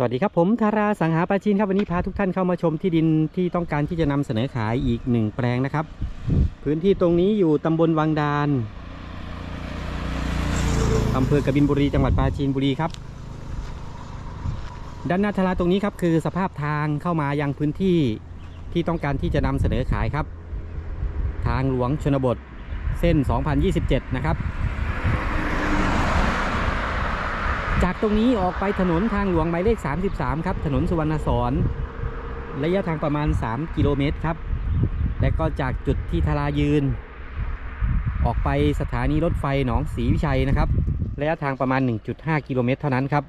สวัสดีครับผมธาราสังหาปาจีนครับวันนี้พาทุกท่านเข้ามาชมที่ดินที่ต้องการที่จะนำเสนอขายอีกหนึ่งแปลงนะครับ พื้นที่ตรงนี้อยู่ตำบลวังดานอำเภอกบินบุรีจังหวัดปราจีนบุรีครับ ด้านหน้าทาราตรงนี้ครับคือสภาพทางเข้ามายังพื้นที่ที่ต้องการที่จะนำเสนอขายครับ ทางหลวงชนบทเส้น 2027 นะครับ จากตรงนี้ออกไปถนนทางหลวงหมายเลข 33 ครับ ถนนสุวรรณสอนระยะทางประมาณ 3 กิโลเมตรครับ และก็จากจุดที่ทารายืน ออกไปสถานีรถไฟหนองศรีวิชัยนะครับ ระยะทางประมาณ 1.5 กิโลเมตรเท่านั้นครับ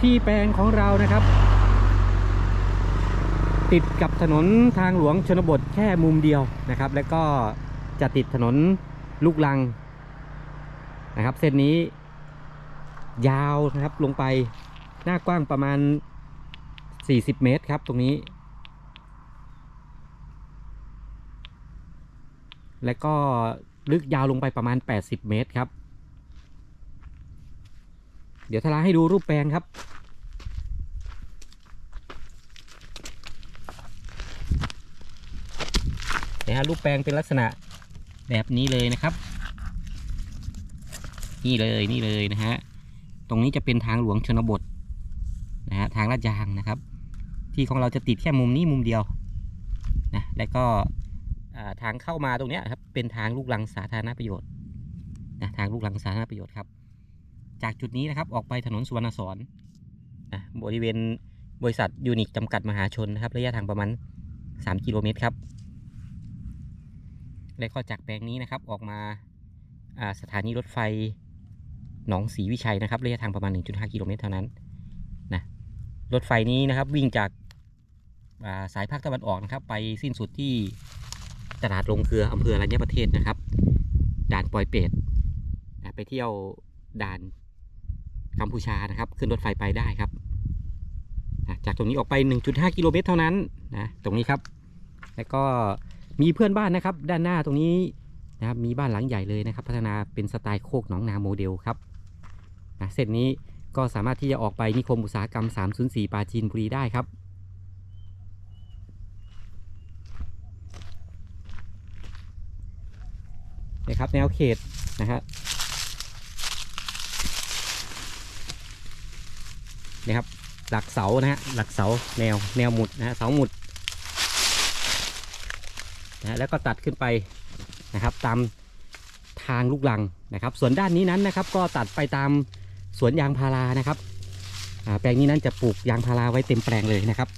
ที่แปลงของเรานะครับ ติดกับถนนทางหลวงชนบทแค่มุมเดียวนะครับ แล้วก็จะติดถนนลูกลังนะครับ เส้นนี้ยาวนะครับลงไปหน้ากว้างประมาณ 40 เมตรครับตรงนี้ แล้วก็ลึกยาวลงไปประมาณ 80 เมตรครับ เดี๋ยวทลาให้ดูรูปแปลงครับ นะ ฮะรูปแปลงเป็นลักษณะแบบนี้เลยนะครับ นี่เลยนี่เลยนะฮะตรงนี้จะเป็นทางหลวงชนบทนะฮะทางลาดยางนะครับ ที่ของเราจะติดแค่มุมนี้มุมเดียวนะแล้วก็ทางเข้ามาตรงนี้ครับเป็นทางลูกลังสาธารณประโยชน์นะทางลูกลังสาธารณประโยชน์ครับ จากจุดนี้นะครับออกไปถนนสุวรรณสอนนะบริเวณบริษัทยูนิคจำกัดมหาชนนะครับระยะทางประมาณ 3 กิโลเมตรครับ และก็จากแปลงนี้นะครับออกมาสถานีรถไฟหนองศรีวิชัยนะครับระยะทางประมาณ 1.5 กิโลเมตรเท่านั้นนะรถไฟนี้นะครับวิ่งจากาสายภาคตะวันออกนะครับ ไปสิ้นสุดที่ตลาดลงเกลืออำเภอรัญญประเทศนะครับ ด่านปอยเป็ดไปเที่ยวด่านกัมพูชานะครับ ขึ้นรถไฟไปได้ครับจากตรงนี้ออกไป 1.5 กิโลเมตรเท่านั้นนะตรงนี้ครับ แล้วก็ มีเพื่อนบ้านนะครับ ด้านหน้าตรงนี้นะครับมีบ้านหลังใหญ่เลยนะครับ พัฒนาเป็นสไตล์โคกหนองนาโมเดลครับนะเส้นนี้ก็สามารถที่จะออกไปนิคมอุตสาหกรรม 304 ปาจีนบุรีได้ครับ นะครับแนวเขตนะฮะนี่ครับหลักเสานะฮะหลักเสาแนวแนวหมุดนะฮะเสาหมุด นะแล้วก็ตัดขึ้นไปนะครับตามทางลูกลังนะครับ ส่วนด้านนี้นั้นนะครับ ก็ตัดไปตามสวนยางพารานะครับแปลงนี้นั้นจะปลูกยางพาราไว้เต็มแปลงเลยนะครับ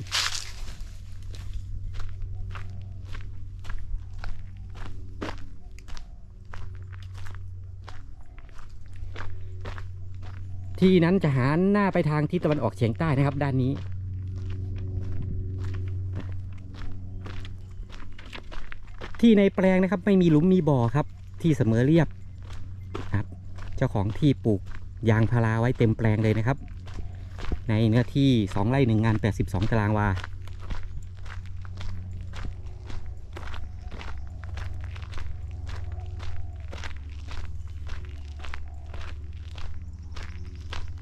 ที่นั้นจะหันหน้าไปทางทิศตะวันออกเฉียงใต้นะครับ ด้านนี้ ที่ในแปลงนะครับไม่มีหลุมมีบ่อครับ ที่เสมอเรียบครับ เจ้าของที่ปลูกยางพาราไว้เต็มแปลงเลยนะครับ ในเนื้อที่ 2 ไร่1งาน 82 ตารางวา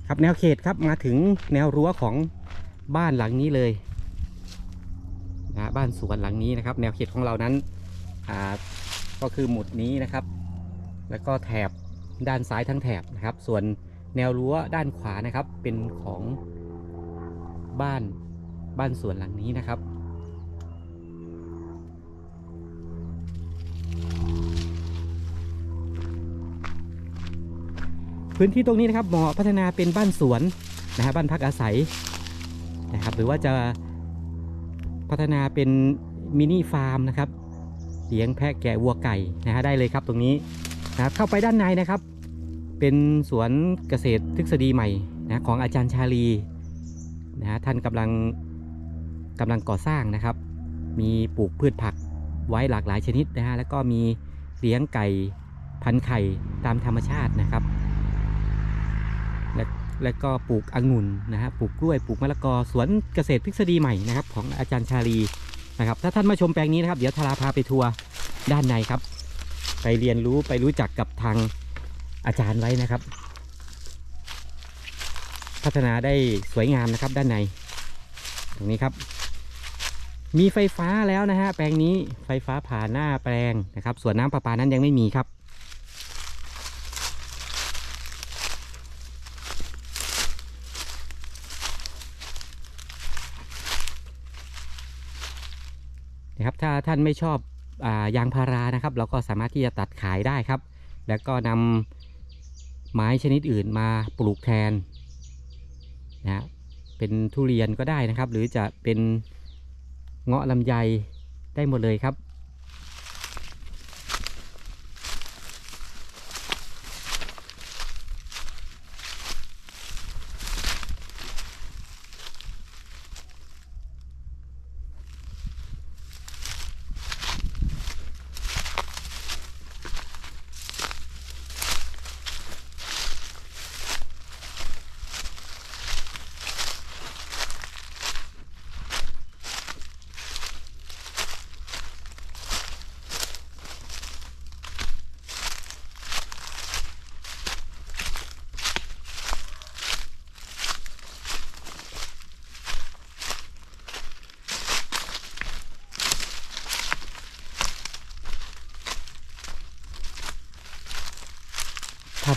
ครับแนวเขตครับมาถึงแนวรั้วของบ้านหลังนี้เลยนะบ้านสวนหลังนี้นะครับ แนวเขตของเรานั้น ก็คือหมุดนี้นะครับ แล้วก็แถบด้านซ้ายทั้งแถบนะครับ ส่วนแนวรั้วด้านขวานะครับ เป็นของบ้านบ้านสวนหลังนี้นะครับ พื้นที่ตรงนี้นะครับเหมาะพัฒนาเป็นบ้านสวนนะฮะบ้านพักอาศัยนะครับ หรือว่าจะพัฒนาเป็นมินิฟาร์มนะครับ เลี้ยงแพะแกะวัวไก่นะฮะได้เลยครับตรงนี้นะครับเข้าไปด้านในนะครับ เป็นสวนเกษตรทฤษฎีใหม่นะของอาจารย์ชาลีนะฮะท่านกำลังกำลังก่อสร้างนะครับ มีปลูกพืชผักไว้หลากหลายชนิดนะฮะแล้วก็มีเลี้ยงไก่พันไข่ตามธรรมชาตินะครับ และและก็ปลูกองุ่นนะฮะปลูกกล้วยปลูกมะละกอสวนเกษตรทฤษฎีใหม่นะครับ ของอาจารย์ชาลี นะครับ ถ้าท่านมาชมแปลงนี้นะครับ เดี๋ยวทาราพาไปทัวร์ด้านในครับ ไปเรียนรู้ไปรู้จักกับทางอาจารย์ไว้นะครับ พัฒนาได้สวยงามนะครับด้านใน ตรงนี้ครับ มีไฟฟ้าแล้วนะฮะแปลงนี้ไฟฟ้าผ่านหน้าแปลงนะครับ ส่วนน้ำประปานั้นยังไม่มีครับ นะครับถ้าท่านไม่ชอบอายางพารานะครับ เราก็สามารถที่จะตัดขายได้ครับ แล้วก็นำไม้ชนิดอื่นมาปลูกแทนนะฮะเป็นทุเรียนก็ได้นะครับ หรือจะเป็นเงาะลำไยได้หมดเลยครับ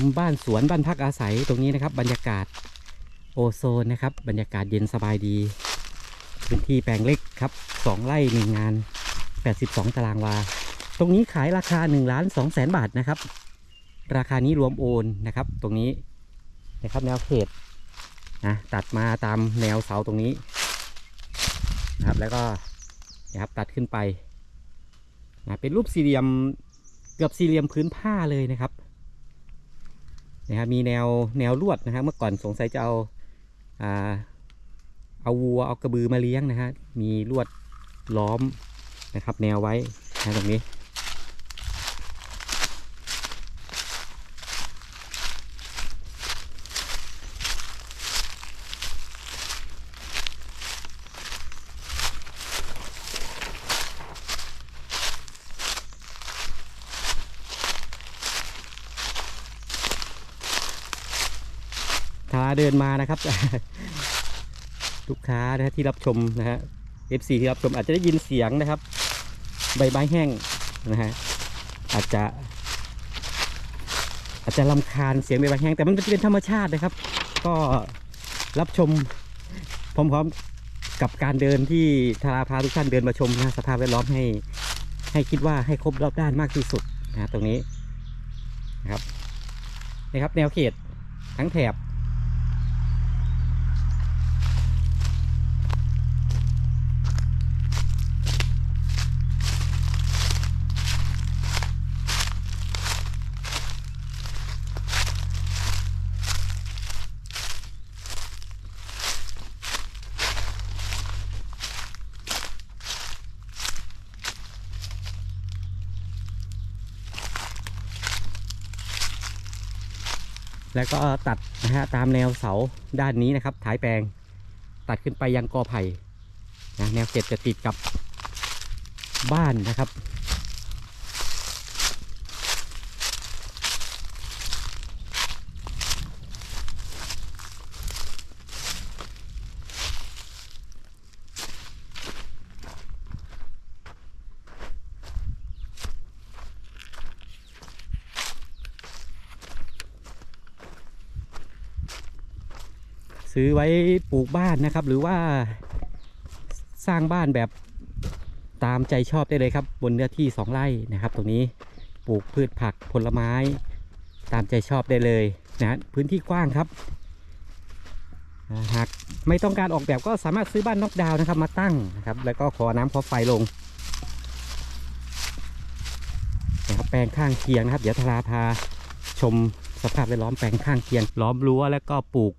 ทำบ้านสวนบ้านพักอาศัยตรงนี้นะครับ บรรยากาศโอโซนนะครับ บรรยากาศเย็นสบายดีพื้นที่แปลงเล็กครับสองไร่หนึ่งงาน 82 ตารางวา ตรงนี้ขายราคา1ล้าน2แสนบาทนะครับ ราคานี้รวมโอนนะครับ ตรงนี้นะครับแนวเขตนะตัดมาตามแนวเสาตรงนี้นะครับแล้วก็นะครับตัดขึ้นไปนะเป็นรูปสี่เหลี่ยมเกือบสี่เหลี่ยมพื้นผ้าเลยนะครับ นะครับมีแนวแนวลวดนะฮะเมื่อก่อนสงสัยจะเอาอ่าเอาวัวเอากระบือมาเลี้ยงนะฮะมีลวดล้อมนะครับ แนวไว้นะตรงนี้ เดินมานะครับ ลูกค้านะฮะที่รับชมนะฮะ FC ที่รับชมอาจจะได้ยินเสียงนะครับ ใบไม้แห้งนะฮะอาจจะ อาจจะลำคาญเสียงใบไม้แห้งแต่มันเป็นธรรมชาตินะครับ ก็รับชมพร้อมๆกับการเดินที่ทาราพาทุกท่านเดินมาชมนะสภาพแวดล้อมให้ให้คิดว่าให้ครบรอบด้านมากที่สุดนะฮะตรงนี้นะครับนี่ครับแนวเขตทั้งแถบ แล้วก็ตัดนะฮะตามแนวเสาด้านนี้นะครับท้ายแปลงตัดขึ้นไปยังกอไผ่นะแนวเขตจะติดกับบ้านนะครับ ซื้อไว้ปลูกบ้านนะครับ หรือว่าสร้างบ้านแบบตามใจชอบได้เลยครับ บนเนื้อที่สองไร่นะครับ ตรงนี้ปลูกพืชผักผลไม้ตามใจชอบได้เลยนะพื้นที่กว้างครับหากไม่ต้องการออกแบบก็สามารถซื้อบ้านนอกดาวน์นะครับมาตั้งนะครับ แล้วก็ขอน้ำขอไฟลงนะครับแปลงข้างเคียงนะครับ เดี๋ยวทาราพาชมสภาพแวดล้อมแปลงข้างเคียงล้อมรั้วแล้วก็ปลูก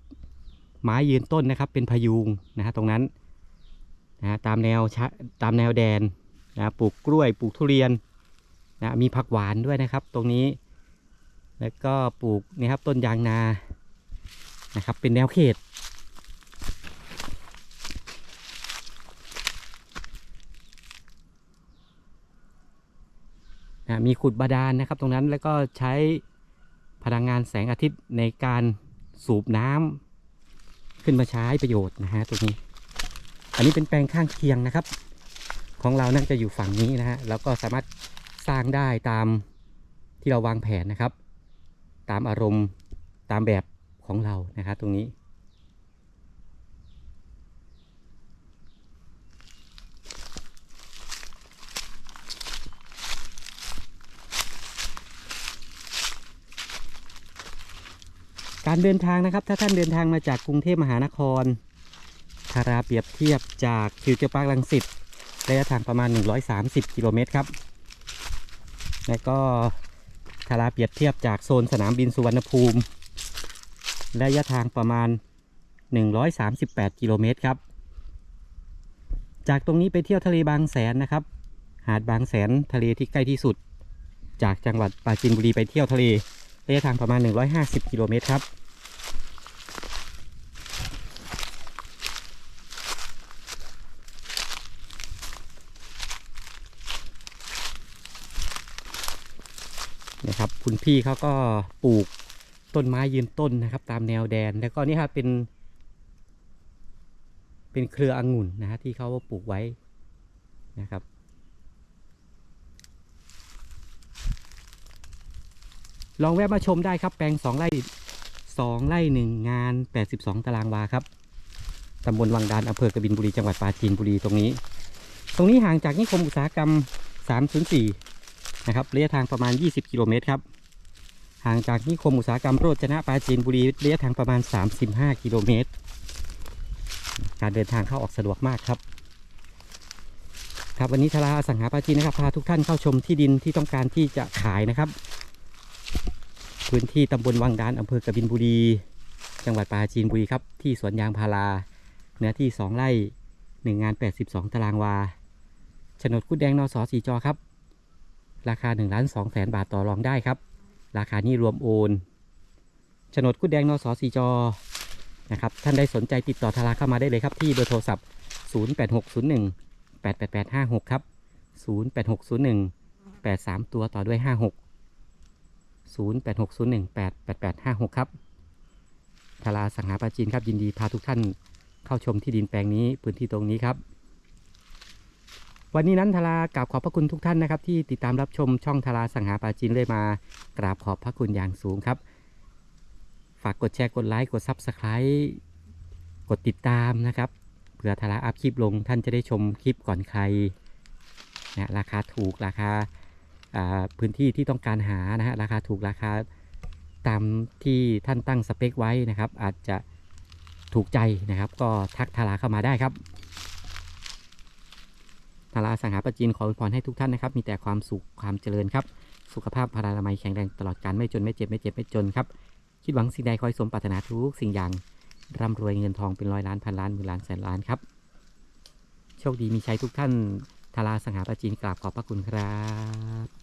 ไม้ยืนต้นนะครับ เป็นพยุงนะฮะตรงนั้นนะฮะตามแนวชะตามแนวแดนนะปลูกกล้วยปลูกทุเรียนนะมีผักหวานด้วยนะครับ ตรงนี้ แล้วก็ปลูกนี่ครับต้นยางนานะครับ เป็นแนวเขตนะมีขุดบาดาลนะครับ ตรงนั้นแล้วก็ใช้พลังงานแสงอาทิตย์ในการสูบน้ำ ขึ้นมาใช้ประโยชน์นะฮะตรงนี้ อันนี้เป็นแปลงข้างเคียงนะครับ ของเราน่าจะอยู่ฝั่งนี้นะฮะแล้วก็สามารถสร้างได้ตามที่เราวางแผนนะครับ ตามอารมณ์ตามแบบของเรานะครับตรงนี้ การเดินทางนะครับ ถ้าท่านเดินทางมาจากกรุงเทพมหานครทาราเปรียบเทียบจากฟิวเจอร์พาร์คลังสิตระยะทางประมาณ 130 กิโลเมตรครับ และก็ทาราเปรียบเทียบจากโซนสนามบินสุวรรณภูมิระยะทางประมาณ 138 กิโลเมตรครับ จากตรงนี้ไปเที่ยวทะเลบางแสนนะครับ หาดบางแสนทะเลที่ใกล้ที่สุด จากจังหวัดปราจีนบุรีไปเที่ยวทะเล ระยะทางประมาณ 150 กิโลเมตรครับ นะครับ คุณพี่เขาก็ปลูกต้นไม้ยืนต้นนะครับ ตามแนวแดน แล้วก็นี่ครับเป็น เป็นเครือองุ่นนะฮะที่เขาปลูกไว้นะครับ ลองแวะมาชมได้ครับ แปลงสองไร่สองไร่หนึ่งงาน 82 ตารางวาครับตำบลวังดานอำเภอกบินบุรีจังหวัดปราจีนบุรีตรงนี้ ตรงนี้ห่างจากนิคมอุตสาหกรรม 304 นะครับระยะทางประมาณ 20 กิโลเมตรครับ ห่างจากนิคมอุตสาหกรรมโรจนะปราจีนบุรีระยะทางประมาณ 35 กิโลเมตร การเดินทางเข้าออกสะดวกมากครับ ครับวันนี้ทาราสังหาปราจีนนะครับพาทุกท่านเข้าชมที่ดินที่ต้องการที่จะขายนะครับ พื้นที่ตำบลวังดานอำเภอกบินบุรี จังหวัดปราจีนบุรีครับ ที่สวนยางพารา เนื้อที่ 2 ไร่ 1 งาน 82 ตารางวาโฉนดกุดแดงนอสอสีจอครับ ราคา1ล้าน2แสนบาทต่อรองได้ครับ ราคานี้รวมโอนโฉนดกุดแดงนอสอสีจอนะครับ ท่านใดสนใจติดต่อทาราเข้ามาได้เลยครับที่เบอร์โทรศัพท์ 08601 88856 ครับ 08601 83ตัวต่อด้วย 56 08601 88856 ครับทาราสังหาปาจีนครับยินดีพาทุกท่านเข้าชมที่ดินแปลงนี้พื้นที่ตรงนี้ครับ วันนี้นั้นทารากราบขอบพระคุณทุกท่านนะครับ ที่ติดตามรับชมช่องทาราสังหาปาจีนเลยมากราบขอบพระคุณอย่างสูงครับ ฝากกดแชร์กดไลค์กด Subscribe กดติดตามนะครับเผื่อทาราอัพคลิปลงท่านจะได้ชมคลิปก่อนใครนะราคาถูกราคา พื้นที่ที่ต้องการหานะฮะราคาถูกราคาตามที่ท่านตั้งสเปคไว้นะครับ อาจจะถูกใจนะครับ ก็ทักทาราเข้ามาได้ครับทาราสังหาปจีนขออวยพรให้ทุกท่านนะครับ มีแต่ความสุขความเจริญครับ สุขภาพพลานามัยแข็งแรงตลอดการไม่จนไม่เจ็บไม่เจ็บไม่จนครับ คิดหวังสิ่งใดคอยสมปรารถนาทุกสิ่งอย่างร่ำรวยเงินทองเป็นร้อยล้านพันล้านหมื่นล้านแสนล้านครับ โชคดีมีชัยทุกท่านทาราสังหาปจีนกราบขอบพระคุณครับ